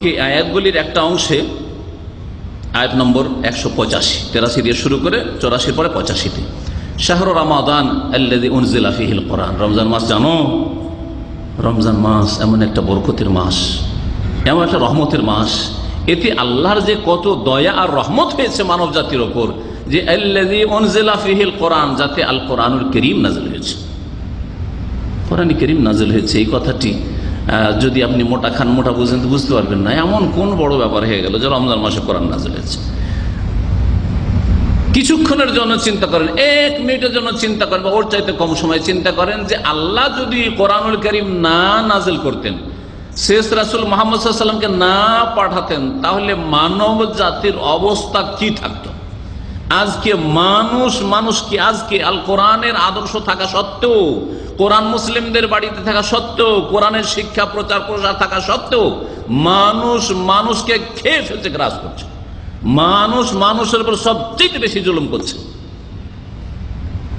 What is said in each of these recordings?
এই আয়াতগুলির একটা অংশে আয়াত নম্বর একশো পঁচাশি। তেরাশি দিয়ে শুরু করে চৌরাশির পরে পঁচাশিতে। শাহর রামাদান আল্লাদি কোরআন। রমজান মাস জানো? রমজান মাস এমন একটা বরকতের মাস, এমন একটা রহমতের মাস। এতে আল্লাহর যে কত দয়া আর রহমত হয়েছে মানব জাতির ওপর, যে আল্লাদি কোরআন, যাতে আল কোরআনুল করিম নাজিল হয়েছে। কোরআন করিম নাজিল হয়েছে, এই কথাটি যদি আপনি মোটা খান, মোটা বুঝেন, তো বুঝতে পারবেন না। এমন কোন বড় ব্যাপার হয়ে গেল যে রমজান মাসে কোরআন নাজিল হয়েছে। কিছুক্ষণের জন্য চিন্তা করেন, এক মিনিটের জন্য চিন্তা করেন, বা ওর চাইতে কম সময় চিন্তা করেন যে আল্লাহ যদি কোরআনুল করিম না নাজিল করতেন, শেষ রাসুল মোহাম্মদ সাল্লামকে না পাঠাতেন, তাহলে মানব জাতির অবস্থা কি থাকতো? আজকে মানুষ মানুষ কি আজকে আল কোরআনের আদর্শ থাকা সত্ত্বেও কোরআন মুসলিমদের বাড়িতে থাকা সত্ত্বেও, কোরআনের শিক্ষা, প্রচার, প্রসার থাকা সত্ত্বেও মানুষ মানুষকে খেয়ে ফেলছে গ্রাস করছে। মানুষ মানুষের উপর সবচেয়ে বেশি জুলুম করছে।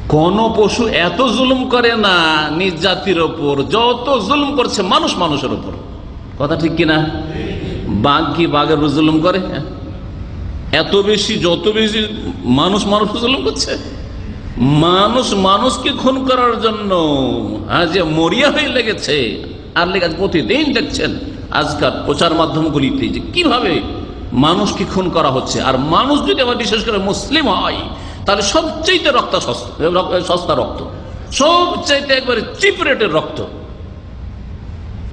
কোন পশু এত জুলুম করে না, নিজ জাতির ওপর যত জুলুম করছে মানুষ মানুষের ওপর। কথা ঠিক কিনা? বাঘ কি বাঘের উপর জুলুম করে? হ্যাঁ। এত বেশি, যত বেশি মানুষ মানুষ জুলুম করছে। মানুষ মানুষকে খুন করার জন্য আজ মরিয়া হয়ে লেগেছে। আর লেগে প্রতিদিন দেখছেন আজকাল প্রচার মাধ্যমগুলিতে যে কীভাবে মানুষকে খুন করা হচ্ছে। আর মানুষ যদি আবার বিশেষ করে মুসলিম হয়, তাহলে সবচেয়ে রক্ত, সস্তা রক্ত, সবচাইতে একবারে চিপ রেটের রক্ত।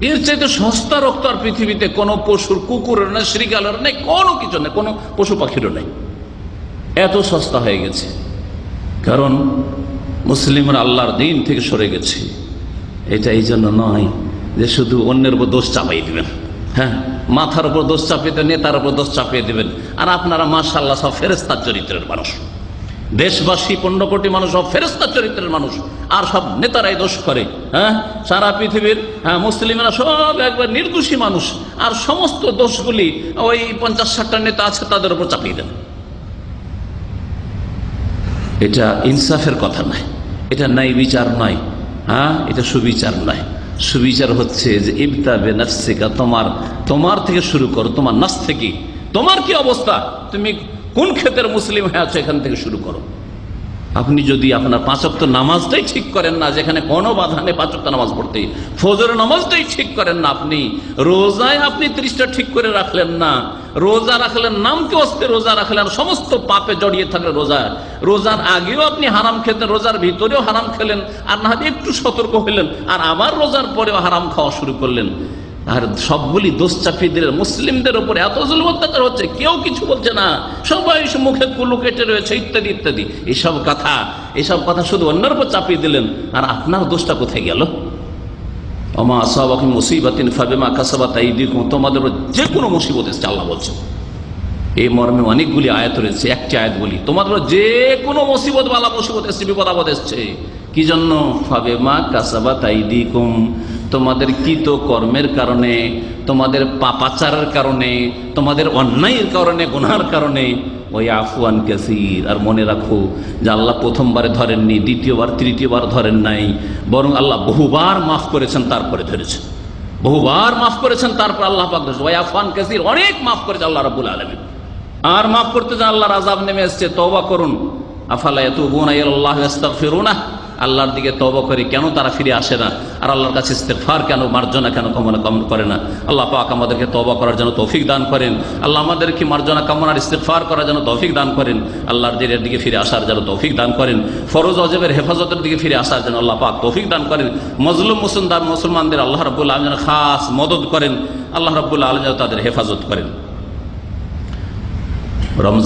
এর চাইতে সস্তা রক্ত আর পৃথিবীতে কোনো পশুর, কুকুরের নেই শ্রীগালের নেই, কোনো কিছু নেই, কোনো পশু পাখিরও নেই। এত সস্তা হয়ে গেছে। কারণ মুসলিমরা আল্লাহর দিন থেকে সরে গেছে। এটা এই জন্য নয় যে শুধু অন্যের উপর দোষ চাপাই দিবেন। হ্যাঁ মাথার উপর দোষ চাপিয়ে দেবেন নেতার উপর দোষ চাপিয়ে দেবেন। আর আপনারা মাশাল্লাহ সব ফেরেস্তার চরিত্রের মানুষ। দেশবাসী, পনেরো কোটি মানুষ সব ফেরেস্তার চরিত্রের মানুষ। আর সব নেতারাই দোষ করে। হ্যাঁ সারা পৃথিবীর হ্যাঁ মুসলিমরা সব একবার নির্দোষী মানুষ। আর সমস্ত দোষগুলি ওই পঞ্চাশ ষাটটা নেতা আছে, তাদের উপর চাপিয়ে দেন। এটা ইনসাফের কথা নয়। এটা নাই বিচার নয়। হ্যাঁ? এটা সুবিচার নয়। সুবিচার হচ্ছে যে ইবতা বে নাফসিকা, তোমার তোমার থেকে শুরু করো, তোমার নাস থেকে। তোমার কি অবস্থা? তুমি কোন ক্ষেতের মুসলিম হয়ে আছো, এখান থেকে শুরু করো। আপনি যদি আপনার পাঁচক্ত নামাজটাই ঠিক করেন না, যেখানে কোনো বাধা নেই পাঁচক্ত নামাজ পড়তে ফজর নামাজটাই ঠিক করেন না আপনি। রোজায় আপনি ত্রিশটা ঠিক করে রাখলেন না। রোজা রাখলেন, নামকে অস্তে রোজা রাখলেন, সমস্ত পাপে জড়িয়ে থাকলে রোজা। রোজার আগেও আপনি হারাম খেতেন, রোজার ভিতরেও হারাম খেলেন, আর না একটু সতর্ক হলেন, আর আবার রোজার পরেও হারাম খাওয়া শুরু করলেন। আর সবগুলি দোষ চাপিয়ে দিলেন। মুসলিমদের উপরে এত জুলুম অত্যাচার হচ্ছে, কেউ কিছু বলছে না। সবাই মুখে কুলু কেটে রয়েছে, ইত্যাদি ইত্যাদি। এইসব কথা এইসব কথা শুধু অন্যের উপর চাপিয়ে দিলেন, আর আপনার দোষটা কোথায় গেল? অমা আসাবাকি মুসিবাতিন ফাবেমা কাসাবা তাই দিকুম তোমাদের যে কোনো মুসিবত এসছে আল্লাহ বলছে। এই মর্মে অনেকগুলি আয়াত রয়েছে, একটি আয়াত বলি। তোমাদের যে কোনো মুসিবত, বালা মুসিবত এসছে, বিপদ, আপদ এসছে। কি জন্য? ফাবেমা কাসাবা তাই দিকুম তোমাদের কৃত কর্মের কারণে, তোমাদের পাপাচারের কারণে, তোমাদের অন্যায়ের কারণে, গুনার কারণে। ওই আফওয়ান কাসির, আর মনে রাখো যে আল্লাহ প্রথমবারে ধরেননি, দ্বিতীয়বার, তৃতীয়বার ধরেন নাই, বরং আল্লাহ বহুবার মাফ করেছেন, তারপরে ধরেছেন বহুবার মাফ করেছেন, তারপর আল্লাহ পাক ধরেছেন ওই আফওয়ান কাসির অনেক মাফ করেছে আল্লাহ রাবুল আলমী আর মাফ করতে যে আল্লাহর আজাব নেমে এসছে, তওবা করুন। আফালা এত ইয়াতুবুনা ইলাল্লাহি ওয়াস্তাগফিরুনা আল্লাহর দিকে তওবা করে, কেন তারা ফিরে আসে না? আর আল্লাহর কাছে ইস্তেগফার কেন, মার্জনা কেন কামনা কামনা করে না? আল্লাহ পাক আমাদেরকে তওবা করার জন্য তৌফিক দান করেন। আল্লাহ আমাদেরকে মার্জনা কামনার ইস্তেগফার করার জন্য তৌফিক দান করেন। আল্লাহর দিনের দিকে ফিরে আসার জন্য তৌফিক দান করেন। ফরজ অজেবের হেফাজতের দিকে ফিরে আসার জন্য আল্লাহ পাক তৌফিক দান করেন। মজলুম মুসলমান, মুসলমানদের আল্লাহ রাব্বুল আলামিন খাস মদত করেন। আল্লাহ রাব্বুল আলামিন তাদের হেফাজত করেন।